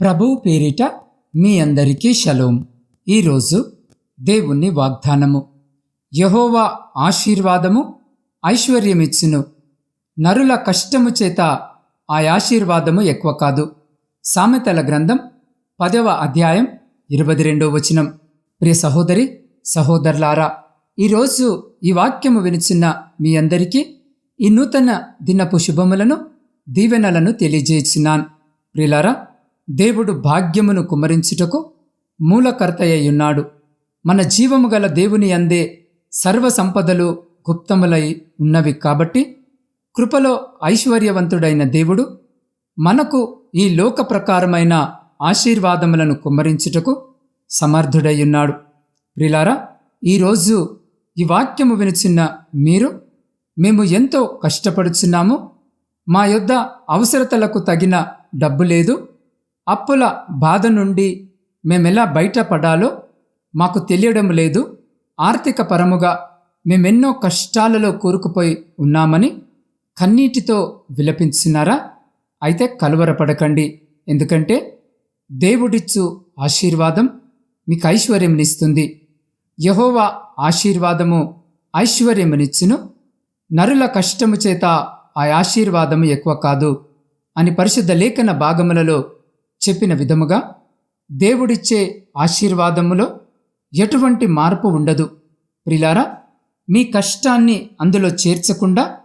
ప్రభువు పేరిట మీ అందరికీ షలోం. ఈరోజు దేవుని వాగ్దానము. యహోవా ఆశీర్వాదము ఐశ్వర్యమిచ్చును. నరుల కష్టము చేత ఆ ఆశీర్వాదము ఎక్కువ కాదు. సామెతల గ్రంథం పదవ అధ్యాయం ఇరవై రెండో వచనం. ప్రియ సహోదరి సహోదరులారా ఈరోజు ఈ వాక్యము వినిచిన మీ అందరికీ ఈ నూతన దినపు శుభములను దీవెనలను తెలియజేస్తున్నాను. ప్రిలారా దేవుడు భాగ్యమును కుమరించుటకు మూలకర్తయ్యున్నాడు మన జీవము గల దేవుని అందే సర్వ సంపదలు గుప్తములై ఉన్నవి కాబట్టి కృపలో ఐశ్వర్యవంతుడైన దేవుడు మనకు ఈ లోక ప్రకారమైన ఆశీర్వాదములను కుమ్మరించుటకు సమర్థుడయ్యున్నాడు. ప్రిలారా ఈరోజు ఈ వాక్యము వినిచిన్న మీరు మేము ఎంతో కష్టపడుచున్నాము. మా యొద్ద అవసరతలకు తగిన డబ్బు లేదు. అప్పుల బాధ నుండి మేమెలా బయటపడాలో మాకు తెలియడం లేదు. ఆర్థిక పరముగా మేమెన్నో కష్టాలలో కూరుకుపోయి ఉన్నామని కన్నీటితో విలపించినారా? అయితే కలువరపడకండి. ఎందుకంటే దేవుడిచ్చు ఆశీర్వాదం మీకు ఐశ్వర్యమునిస్తుంది. యహోవా ఆశీర్వాదము ఐశ్వర్యమునిచ్చును. నరుల కష్టము చేత ఆ ఆశీర్వాదము ఎక్కువ కాదు. అని పరిశుద్ధ లేఖన భాగములలో చెప్పిన విధముగా దేవుడిచ్చే ఆశీర్వాదములో ఎటువంటి మార్పు ఉండదు. ప్రిలారా మీ కష్టాన్ని అందులో చేర్చకుండా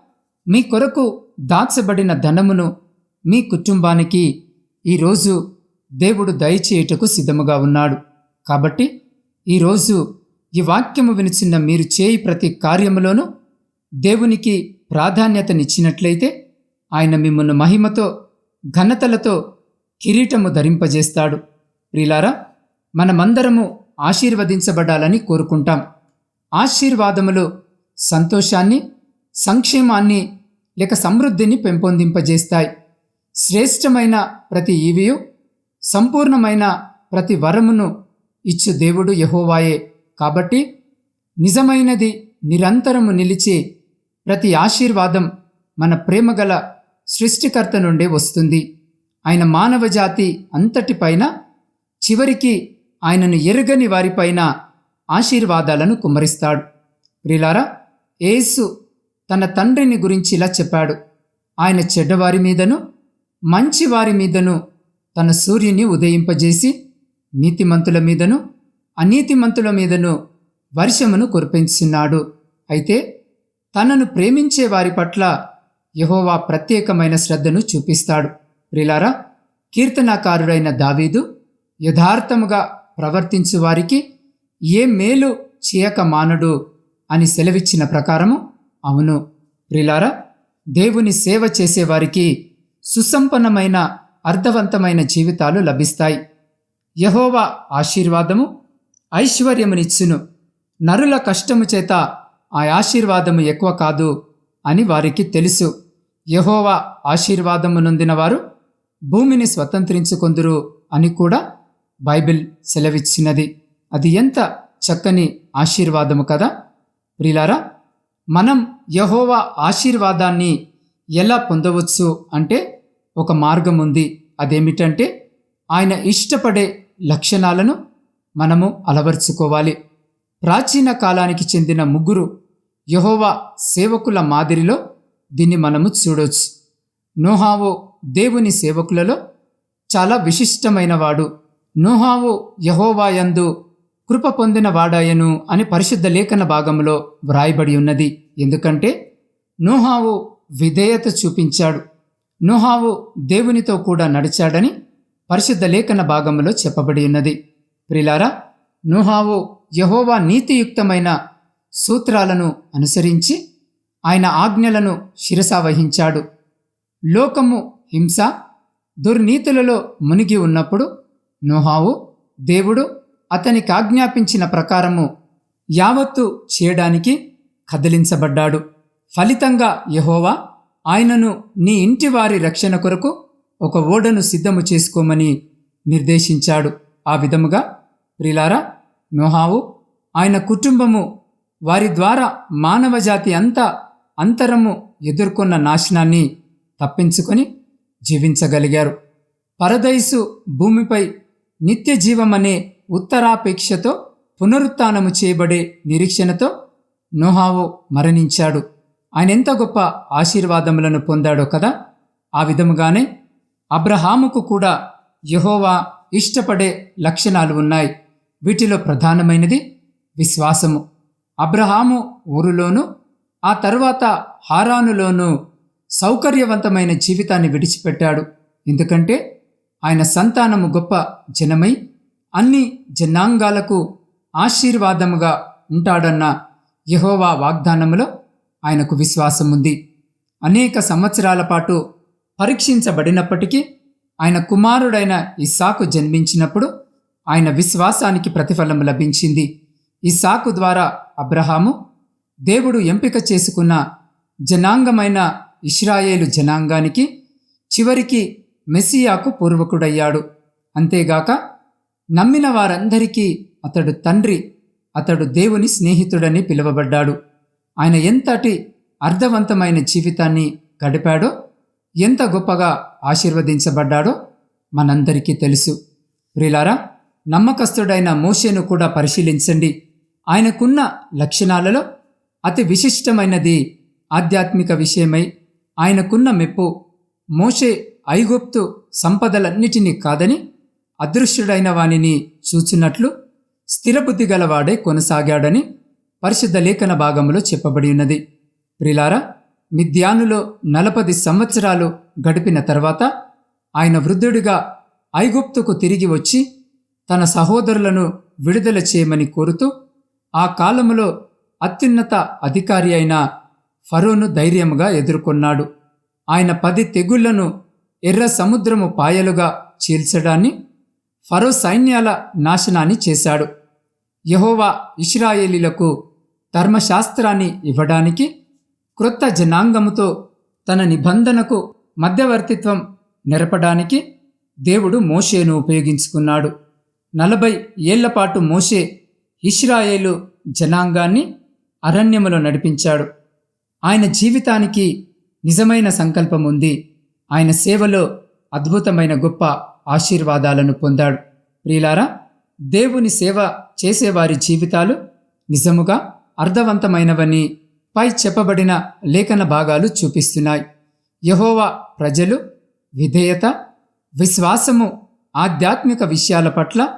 మీ కొరకు దాచబడిన ధనమును మీ కుటుంబానికి ఈరోజు దేవుడు దయచేయుటకు సిద్ధముగా ఉన్నాడు. కాబట్టి ఈరోజు ఈ వాక్యము వినిచిన్న మీరు చేయి ప్రతి కార్యములోనూ దేవునికి ప్రాధాన్యతనిచ్చినట్లయితే ఆయన మిమ్మల్ని మహిమతో ఘనతలతో కిరీటము ధరింపజేస్తాడు. ప్రిలారా మనమందరము ఆశీర్వదించబడాలని కోరుకుంటాం. ఆశీర్వాదములు సంతోషాన్ని సంక్షేమాన్ని లేక సమృద్ధిని పెంపొందింపజేస్తాయి. శ్రేష్టమైన ప్రతి ఈవియు సంపూర్ణమైన ప్రతి వరమును ఇచ్చు దేవుడు యహోవాయే. కాబట్టి నిజమైనది నిరంతరము నిలిచి ప్రతి ఆశీర్వాదం మన ప్రేమగల సృష్టికర్త నుండే వస్తుంది. ఆయన మానవ జాతి అంతటిపైన చివరికి ఆయనను ఎరగని వారిపైన ఆశీర్వాదాలను కుమ్మరిస్తాడు. ప్రిలారా యేసు తన తండ్రిని గురించి ఇలా చెప్పాడు. ఆయన చెడ్డవారి మీదను మంచివారి మీదను తన సూర్యుని ఉదయింపజేసి నీతిమంతుల మీదను అనీతిమంతుల మీదను వర్షమును కురిపించున్నాడు అయితే తనను ప్రేమించే వారి పట్ల యహోవా ప్రత్యేకమైన శ్రద్ధను చూపిస్తాడు. ప్రిలారా కీర్తనాకారుడైన దావీదు యథార్థముగా ప్రవర్తించు వారికి ఏ మేలు చేయక మానడు అని సెలవిచ్చిన ప్రకారము అవును. ప్రిలారా దేవుని సేవ చేసేవారికి సుసంపన్నమైన అర్థవంతమైన జీవితాలు లభిస్తాయి. యహోవా ఆశీర్వాదము ఐశ్వర్యమునిచ్చును. నరుల కష్టము చేత ఆ ఆశీర్వాదము ఎక్కువ కాదు అని వారికి తెలుసు. యహోవా ఆశీర్వాదము నొందినవారు భూమిని స్వతంత్రించుకొందురు అని కూడా బైబిల్ సెలవిచ్చినది. అది ఎంత చక్కని ఆశీర్వాదము కదా! ప్రిలారా మనం యహోవా ఆశీర్వాదాన్ని ఎలా పొందవచ్చు అంటే ఒక మార్గం ఉంది. అదేమిటంటే ఆయన ఇష్టపడే లక్షణాలను మనము అలవర్చుకోవాలి. ప్రాచీన కాలానికి చెందిన ముగ్గురు యహోవా సేవకుల మాదిరిలో దీన్ని మనము చూడవచ్చు నోహావో దేవుని సేవకులలో చాలా విశిష్టమైనవాడు. నోహావు యహోవాయందు కృప పొందిన వాడాయను అని పరిశుద్ధ లేఖన భాగంలో వ్రాయబడి ఉన్నది. ఎందుకంటే నోహావు విధేయత చూపించాడు. నోహావు దేవునితో కూడా నడిచాడని పరిశుద్ధ లేఖన భాగంలో చెప్పబడి ఉన్నది. ప్రిలారా నోహావు యహోవా నీతియుక్తమైన సూత్రాలను అనుసరించి ఆయన ఆజ్ఞలను శిరసావహించాడు లోకము హింస దుర్నీతులలో మునిగి ఉన్నప్పుడు నోహావు దేవుడు అతనికి ఆజ్ఞాపించిన ప్రకారము యావత్తు చేయడానికి కదిలించబడ్డాడు. ఫలితంగా యహోవా ఆయనను నీ ఇంటి వారి రక్షణ కొరకు ఒక ఓడను సిద్ధము చేసుకోమని నిర్దేశించాడు. ఆ విధముగా ప్రిలారా నోహావు ఆయన కుటుంబము వారి ద్వారా మానవజాతి అంతా అంతరము ఎదుర్కొన్న నాశనాన్ని తప్పించుకొని జీవించగలిగారు. పరదైసు భూమిపై నిత్య జీవమనే ఉత్తరాపేక్షతో పునరుత్నము చేయబడే నిరీక్షణతో నోహావో మరణించాడు. ఆయన ఎంత గొప్ప ఆశీర్వాదములను పొందాడో కదా! ఆ విధముగానే అబ్రహాముకు కూడా యహోవా ఇష్టపడే లక్షణాలు ఉన్నాయి. వీటిలో ప్రధానమైనది విశ్వాసము. అబ్రహాము ఊరులోను ఆ తరువాత హారానులోనూ సౌకర్యవంతమైన జీవితాన్ని విడిచిపెట్టాడు. ఎందుకంటే ఆయన సంతానము గొప్ప జనమై అన్ని జనాంగాలకు ఆశీర్వాదముగా ఉంటాడన్న యహోవా వాగ్దానములో ఆయనకు విశ్వాసం ఉంది అనేక సంవత్సరాల పాటు పరీక్షించబడినప్పటికీ ఆయన కుమారుడైన ఇసాకు జన్మించినప్పుడు ఆయన విశ్వాసానికి ప్రతిఫలం లభించింది. ఇసాకు ద్వారా అబ్రహాము దేవుడు ఎంపిక చేసుకున్న జనాంగమైన ఇస్రాయేలు జనాంగానికి చివరికి మెస్సియాకు పూర్వకుడయ్యాడు. అంతేగాక నమ్మిన వారందరికీ అతడు తండ్రి అతడు దేవుని స్నేహితుడని పిలువబడ్డాడు. ఆయన ఎంతటి అర్థవంతమైన జీవితాన్ని గడిపాడో ఎంత గొప్పగా ఆశీర్వదించబడ్డాడో మనందరికీ తెలుసు. ప్రిలారా నమ్మకస్తుడైన మోషేను కూడా పరిశీలించండి. ఆయనకున్న లక్షణాలలో అతి విశిష్టమైనది ఆధ్యాత్మిక విషయమై ఆయనకున్న మెప్పు. మోషే ఐగుప్తు సంపదలన్నిటినీ కాదని అదృశ్యుడైన వానిని చూచినట్లు స్థిరబుద్ధి గలవాడే కొనసాగాడని పరిశుద్ధ లేఖన భాగంలో చెప్పబడి ఉన్నది. ప్రిలారా మిద్యానులో నలపది సంవత్సరాలు గడిపిన తర్వాత ఆయన వృద్ధుడిగా ఐగుప్తుకు తిరిగి వచ్చి తన సహోదరులను విడుదల చేయమని కోరుతూ ఆ కాలంలో అత్యున్నత అధికారి అయిన ఫరోను ధైర్యముగా ఎదుర్కొన్నాడు. ఆయన పది తెగుళ్ళను ఎర్ర సముద్రము పాయలుగా చీల్చడాన్ని ఫరో సైన్యాల నాశనాన్ని చేశాడు. యహోవా ఇస్రాయేలీలకు ధర్మశాస్త్రాన్ని ఇవ్వడానికి క్రొత్త జనాంగముతో తన నిబంధనకు మధ్యవర్తిత్వం నెరపడానికి దేవుడు మోషేను ఉపయోగించుకున్నాడు. నలభై ఏళ్ళపాటు మోషే ఇస్రాయేలు జనాంగాన్ని అరణ్యములో నడిపించాడు. ఆయన జీవితానికి నిజమైన సంకల్పం ఉంది. ఆయన సేవలో అద్భుతమైన గొప్ప ఆశీర్వాదాలను పొందాడు. ప్రియులారా దేవుని సేవ చేసేవారి జీవితాలు నిజముగా అర్థవంతమైనవని పై చెప్పబడిన లేఖన భాగాలు చూపిస్తున్నాయి. యహోవా ప్రజలు విధేయత విశ్వాసము ఆధ్యాత్మిక విషయాల పట్ల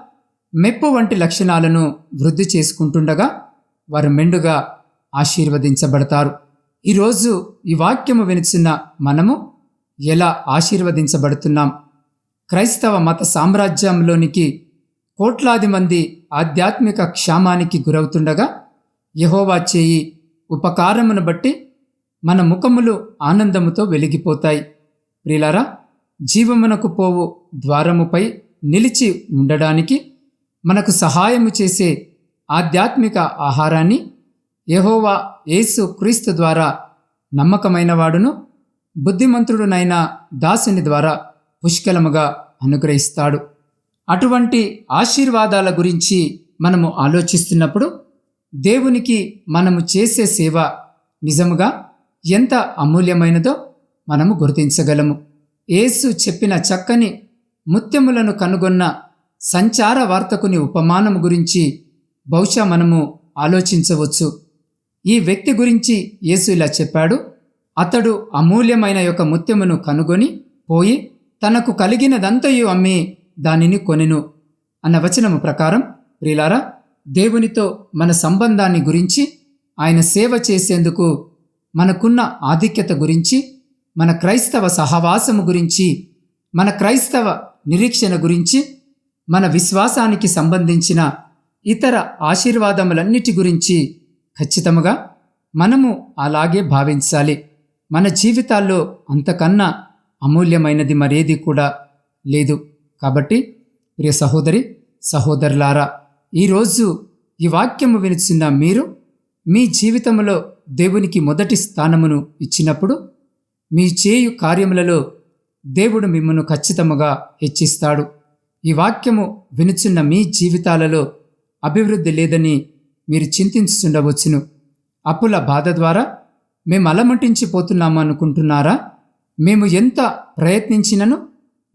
మెప్పు వంటి లక్షణాలను వృద్ధి చేసుకుంటుండగా వారు మెండుగా ఆశీర్వదించబడతారు. ఈరోజు ఈ వాక్యము వినిచిన మనము ఎలా ఆశీర్వదించబడుతున్నాం? క్రైస్తవ మత సామ్రాజ్యంలోనికి కోట్లాది మంది ఆధ్యాత్మిక క్షామానికి గురవుతుండగా యహోవా చేయి ఉపకారమును బట్టి మన ముఖములు ఆనందముతో వెలిగిపోతాయి. ప్రిలారా జీవమునకు పోవు ద్వారముపై నిలిచి ఉండడానికి మనకు సహాయము చేసే ఆధ్యాత్మిక ఆహారాన్ని యహోవా యేసు క్రీస్తు ద్వారా నమ్మకమైన వాడును బుద్ధిమంతుడునైన దాసుని ద్వారా పుష్కలముగా అనుగ్రహిస్తాడు. అటువంటి ఆశీర్వాదాల గురించి మనము ఆలోచిస్తున్నప్పుడు దేవునికి మనము చేసే సేవ నిజముగా ఎంత అమూల్యమైనదో మనము గుర్తించగలము. యేసు చెప్పిన చక్కని ముత్యములను కనుగొన్న సంచార వార్తకుని ఉపమానము గురించి బహుశా మనము ఆలోచించవచ్చు. ఈ వ్యక్తి గురించి యేసు ఇలా చెప్పాడు అతడు అమూల్యమైన యొక్క ముత్యమును కనుగొని పోయి తనకు కలిగినదంతయు అమ్మి దానిని కొనెను. అన్న వచనము ప్రకారం ప్రిలారా దేవునితో మన సంబంధాన్ని గురించి ఆయన సేవ చేసేందుకు మనకున్న ఆధిక్యత గురించి మన క్రైస్తవ సహవాసము గురించి మన క్రైస్తవ నిరీక్షణ గురించి మన విశ్వాసానికి సంబంధించిన ఇతర ఆశీర్వాదములన్నిటి గురించి ఖచ్చితముగా మనము అలాగే భావించాలి. మన జీవితాల్లో అంతకన్నా అమూల్యమైనది మరేది కూడా లేదు. కాబట్టి ప్రియ సహోదరి సహోదరులారా ఈరోజు ఈ వాక్యము వినిచిన మీరు మీ జీవితంలో దేవునికి మొదటి స్థానమును ఇచ్చినప్పుడు మీ చేయు కార్యములలో దేవుడు మిమ్మను ఖచ్చితముగా హెచ్చిస్తాడు. ఈ వాక్యము వినుచున్న మీ జీవితాలలో అభివృద్ధి లేదని మీరు చింతించుచుండవచ్చును. అప్పుల బాధ ద్వారా మేము అలమటించిపోతున్నాము అనుకుంటున్నారా? మేము ఎంత ప్రయత్నించినను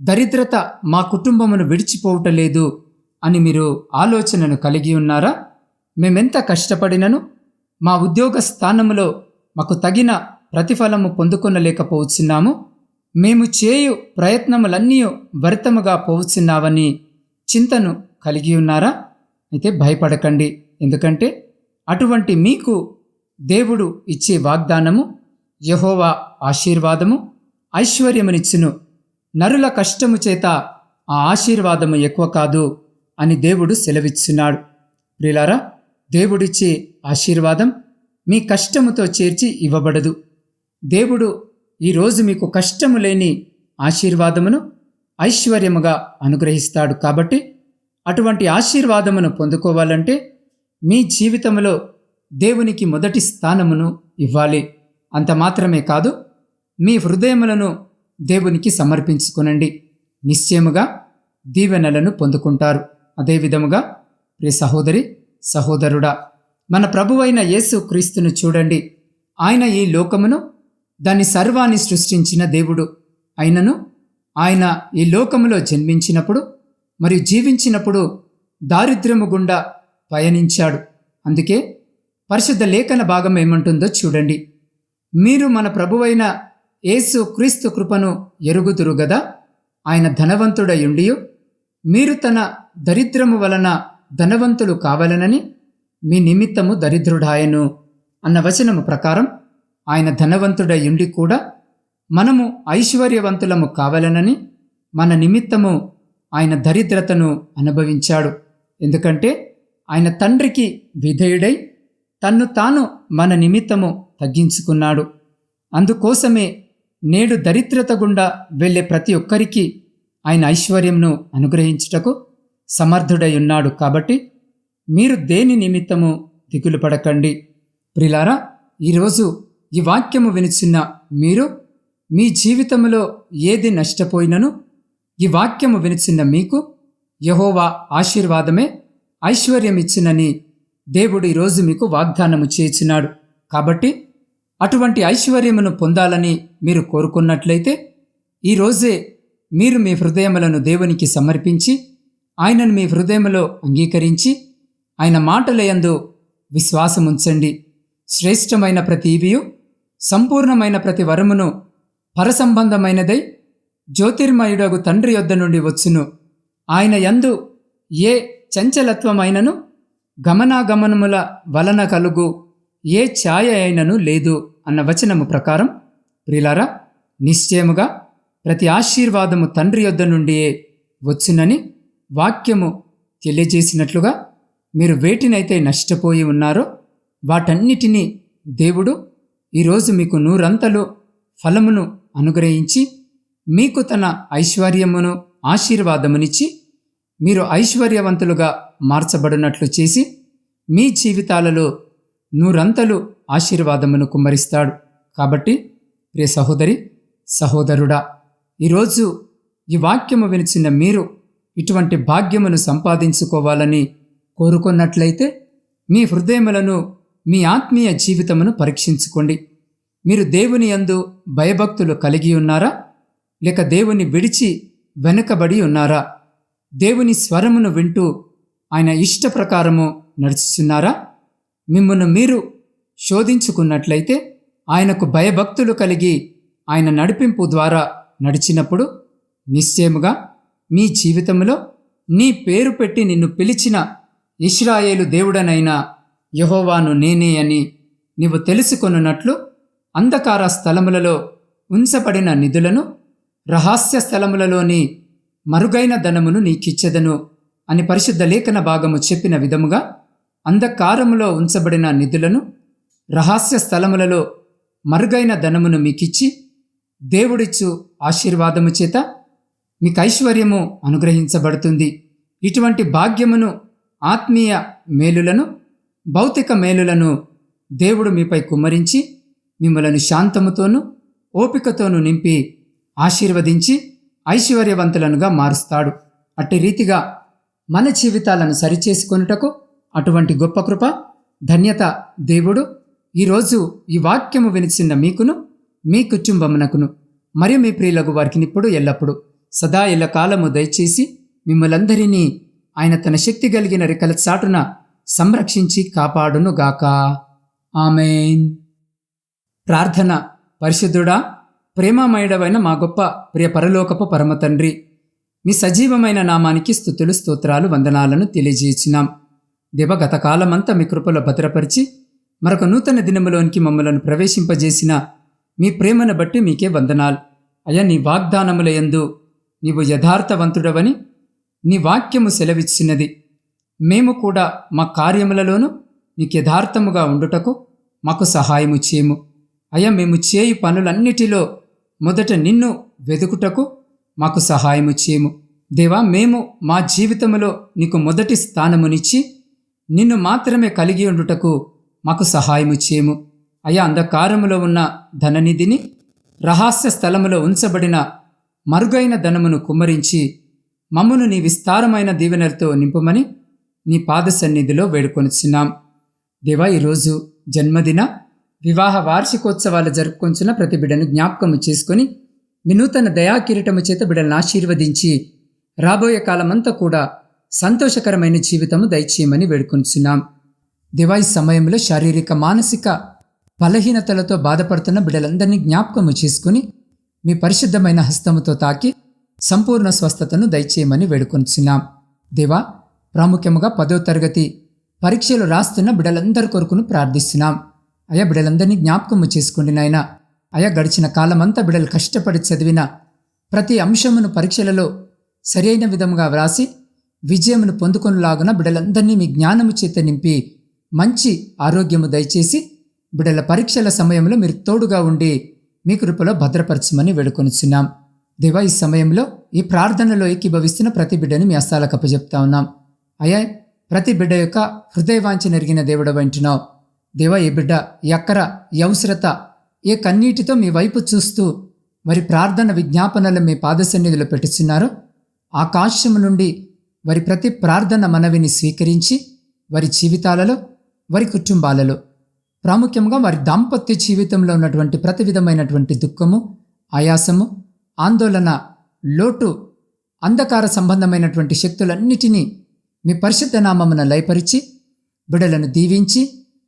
దరిద్రత మా కుటుంబమును విడిచిపోవటలేదు అని మీరు ఆలోచనను కలిగి ఉన్నారా? మేమెంత కష్టపడినను మా ఉద్యోగ స్థానములో మాకు తగిన ప్రతిఫలము పొందుకొనలేకపోవచ్చున్నాము. మేము చేయు ప్రయత్నములన్నీ వ్యర్థముగా పోవచ్చున్నావని చింతను కలిగి ఉన్నారా? అయితే భయపడకండి. ఎందుకంటే అటువంటి మీకు దేవుడు ఇచ్చే వాగ్దానము యహోవా ఆశీర్వాదము ఐశ్వర్యమునిచ్చును. నరుల కష్టము చేత ఆ ఆశీర్వాదము ఎక్కువ కాదు అని దేవుడు సెలవిచ్చున్నాడు. ప్రిలారా దేవుడిచ్చే ఆశీర్వాదం మీ కష్టముతో చేర్చి ఇవ్వబడదు. దేవుడు ఈరోజు మీకు కష్టము లేని ఆశీర్వాదమును ఐశ్వర్యముగా అనుగ్రహిస్తాడు కాబట్టి అటువంటి ఆశీర్వాదమును పొందుకోవాలంటే మీ జీవితంలో దేవునికి మొదటి స్థానమును ఇవ్వాలి. అంత మాత్రమే కాదు మీ హృదయములను దేవునికి సమర్పించుకొనండి. నిశ్చయముగా దీవెనలను పొందుకుంటారు. అదేవిధముగా ప్రియ సహోదరి సహోదరుడా మన ప్రభువైన యేసు క్రీస్తును చూడండి. ఆయన ఈ లోకమును దాని సర్వాన్ని సృష్టించిన దేవుడు. అయినను ఆయన ఈ లోకములో జన్మించినప్పుడు మరియు జీవించినప్పుడు దారిద్ర్యము గుండా పయనించాడు. అందుకే పరిశుద్ధ లేఖన భాగం ఏమంటుందో చూడండి. మీరు మన ప్రభువైన యేసు క్రీస్తు కృపను ఎరుగుదురు గదా? ఆయన ధనవంతుడయుండియు. మీరు తన దరిద్రము వలన ధనవంతులు కావాలనని మీ నిమిత్తము దరిద్రుడాయను అన్న వచనము ప్రకారం ఆయన ధనవంతుడయుండి కూడా మనము ఐశ్వర్యవంతులము కావాలనని మన నిమిత్తము ఆయన దరిద్రతను అనుభవించాడు. ఎందుకంటే ఆయన తండ్రికి విధేయుడై తన్ను తాను మన నిమిత్తము తగ్గించుకున్నాడు. అందుకోసమే నేడు దరిద్రత గుండా వెళ్ళే ప్రతి ఒక్కరికి ఆయన ఐశ్వర్యంను అనుగ్రహించుటకు సమర్థుడై ఉన్నాడు కాబట్టి మీరు దేని నిమిత్తము దిగులు పడకండి. ప్రిలారా ఈరోజు ఈ వాక్యము వినిచిన్న మీరు మీ జీవితంలో ఏది నష్టపోయినను ఈ వాక్యము వినిచిన్న మీకు యహోవా ఆశీర్వాదమే ఐశ్వర్యమిచ్చునని దేవుడు ఈరోజు మీకు వాగ్దానము చేసినాడు. కాబట్టి అటువంటి ఐశ్వర్యమును పొందాలని మీరు కోరుకున్నట్లయితే ఈరోజే మీరు మీ హృదయములను దేవునికి సమర్పించి ఆయనను మీ హృదయములో అంగీకరించి ఆయన మాటలయందు విశ్వాసముంచండి. శ్రేష్టమైన ప్రతి సంపూర్ణమైన ప్రతి వరమును పరసంబంధమైనదై జ్యోతిర్మయుడగు తండ్రి యొద్ద నుండి వచ్చును. ఆయన యందు ఏ చంచలత్వమైనను గమనాగమనముల వలన కలుగు ఏ ఛాయ అయినను లేదు అన్న వచనము ప్రకారం ప్రిలారా నిశ్చయముగా ప్రతి ఆశీర్వాదము తండ్రి యొద్ద నుండియే వచ్చునని వాక్యము తెలియజేసినట్లుగా మీరు వేటినైతే నష్టపోయి ఉన్నారో వాటన్నిటినీ దేవుడు ఈరోజు మీకు నూరంతలు ఫలమును అనుగ్రహించి మీకు తన ఐశ్వర్యమును ఆశీర్వాదమునిచ్చి మీరు ఐశ్వర్యవంతులుగా మార్చబడినట్లు చేసి మీ జీవితాలలో నూరంతలు ఆశీర్వాదమును కుమ్మరిస్తాడు. కాబట్టి ప్రియ సహోదరి సహోదరుడా ఈరోజు ఈ వాక్యము వినిచిన మీరు ఇటువంటి భాగ్యమును సంపాదించుకోవాలని కోరుకున్నట్లయితే మీ హృదయములను మీ ఆత్మీయ జీవితమును పరీక్షించుకోండి. మీరు దేవుని యందు భయభక్తులు కలిగి ఉన్నారా? లేక దేవుని విడిచి వెనుకబడి ఉన్నారా? దేవుని స్వరమును వింటూ ఆయన ఇష్ట ప్రకారము నడుచుచున్నారా? మిమ్మల్ని మీరు శోధించుకున్నట్లయితే ఆయనకు భయభక్తులు కలిగి ఆయన నడిపింపు ద్వారా నడిచినప్పుడు నిశ్చయముగా మీ జీవితంలో నీ పేరు పెట్టి నిన్ను పిలిచిన ఇస్రాయేలు దేవుడనైన యహోవాను నేనే అని నీవు తెలుసుకొనున్నట్లు అంధకార స్థలములలో ఉంచబడిన నిధులను రహస్య స్థలములలోని మరుగైన ధనమును నీకిచ్చెదను అని పరిశుద్ధ లేఖన భాగము చెప్పిన విధముగా అంధకారములో ఉంచబడిన నిధులను రహస్య స్థలములలో మరుగైన ధనమును మీకిచ్చి దేవుడిచ్చు ఆశీర్వాదము చేత మీకు ఐశ్వర్యము అనుగ్రహించబడుతుంది. ఇటువంటి భాగ్యమును ఆత్మీయ మేలులను భౌతిక మేలులను దేవుడు మీపై కుమ్మరించి మిమ్మలను శాంతముతోనూ ఓపికతోనూ నింపి ఆశీర్వదించి ఐశ్వర్యవంతులనుగా మారుస్తాడు. అట్టి రీతిగా మన జీవితాలను సరిచేసుకొనుటకు అటువంటి గొప్ప కృప ధన్యత దేవుడు ఈరోజు ఈ వాక్యము వినిచిన మీకును మీ కుటుంబమునకును మరియు మీ ప్రియులకు వారికి ఇప్పుడు ఎల్లప్పుడూ. సదా ఎల్ల కాలము దయచేసి మిమ్మలందరినీ ఆయన తన శక్తి కలిగిన రెక్కల చాటున సంరక్షించి కాపాడునుగాక. ఆమెన్. ప్రార్థన పరిశుద్ధుడా ప్రేమమయుడవైన మా గొప్ప ప్రియ పరలోకపు పరమ తండ్రి మీ సజీవమైన నామానికి స్థుతులు స్తోత్రాలు వందనాలను తెలియజేసినాం దేవ గత కాలమంతా మీ కృపలో భద్రపరిచి మరొక నూతన దినములోనికి మమ్మలను ప్రవేశింపజేసిన మీ ప్రేమను బట్టి మీకే వందనాలు. అయ్యా నీ వాగ్దానముల యందు నీవు యథార్థవంతుడవని నీ వాక్యము సెలవిచ్చినది. మేము కూడా మా కార్యములలోనూ నీకు యథార్థముగా ఉండుటకు మాకు సహాయము చేయము. అయ్యా మేము చేయి పనులన్నిటిలో మొదట నిన్ను వెదుకుటకు మాకు సహాయము చేయము దేవా మేము మా జీవితములో నీకు మొదటి స్థానమునిచ్చి నిన్ను మాత్రమే కలిగి ఉండుటకు మాకు సహాయము చేయము అయా అంధకారములో ఉన్న ధననిధిని రహస్య స్థలములో ఉంచబడిన మరుగైన ధనమును కుమ్మరించి మమ్మను నీ విస్తారమైన దీవెనలతో నింపమని నీ పాద సన్నిధిలో వేడుకొనిచున్నాం. దేవా ఈరోజు జన్మదిన వివాహ వార్షికోత్సవాలు జరుపుకొంచున్న ప్రతి బిడ్డను జ్ఞాపకము చేసుకొని వినూతన దయాకిరీటము చేత బిడ్డలను ఆశీర్వదించి రాబోయే కాలమంతా కూడా సంతోషకరమైన జీవితము దయచేయమని వేడుకొంచున్నాం దివాయి సమయంలో శారీరక మానసిక బలహీనతలతో బాధపడుతున్న బిడ్డలందరినీ జ్ఞాపకము చేసుకుని మీ పరిశుద్ధమైన హస్తముతో తాకి సంపూర్ణ స్వస్థతను దయచేయమని వేడుకొంచున్నాం దేవా ప్రాముఖ్యముగా పదో తరగతి పరీక్షలు రాస్తున్న బిడ్డలందరి కొరకును ప్రార్థిస్తున్నాం. అయా బిడ్డలందరినీ జ్ఞాపకము చేసుకోండి నాయన. అయా గడిచిన కాలమంతా బిడలు కష్టపడి చదివిన ప్రతి అంశమును పరీక్షలలో సరైన విధముగా వ్రాసి విజయమును పొందుకొనిలాగున బిడలందరినీ మీ జ్ఞానము చేత నింపి మంచి ఆరోగ్యము దయచేసి బిడల పరీక్షల సమయంలో మీరు తోడుగా ఉండి మీ కృపలో భద్రపరచమని వేడుకొనిచున్నాం. దేవా ఈ సమయంలో ఈ ప్రార్థనలో ఏకీభవిస్తున్న ప్రతి బిడ్డని మీ హస్తాలకు అప్పచెప్తా ఉన్నాం. అయ్యా ప్రతి బిడ్డ యొక్క హృదయవాంఛ నెరిగిన దేవుడు అంటున్నావు దేవా ఏ బిడ్డ ఎక్కర యవసరత ఏ కన్నీటితో మీ వైపు చూస్తూ వారి ప్రార్థన విజ్ఞాపనలు మీ పాదసన్నిధిలో పెట్టుచున్నారో ఆకాశము నుండి వారి ప్రతి ప్రార్థన మనవిని స్వీకరించి వారి జీవితాలలో వారి కుటుంబాలలో ప్రాముఖ్యంగా వారి దాంపత్య జీవితంలో ఉన్నటువంటి ప్రతి విధమైనటువంటి దుఃఖము ఆయాసము ఆందోళన లోటు అంధకార సంబంధమైనటువంటి శక్తులన్నిటినీ మీ పరిశుద్ధ నామమున లయపరిచి బిడలను దీవించి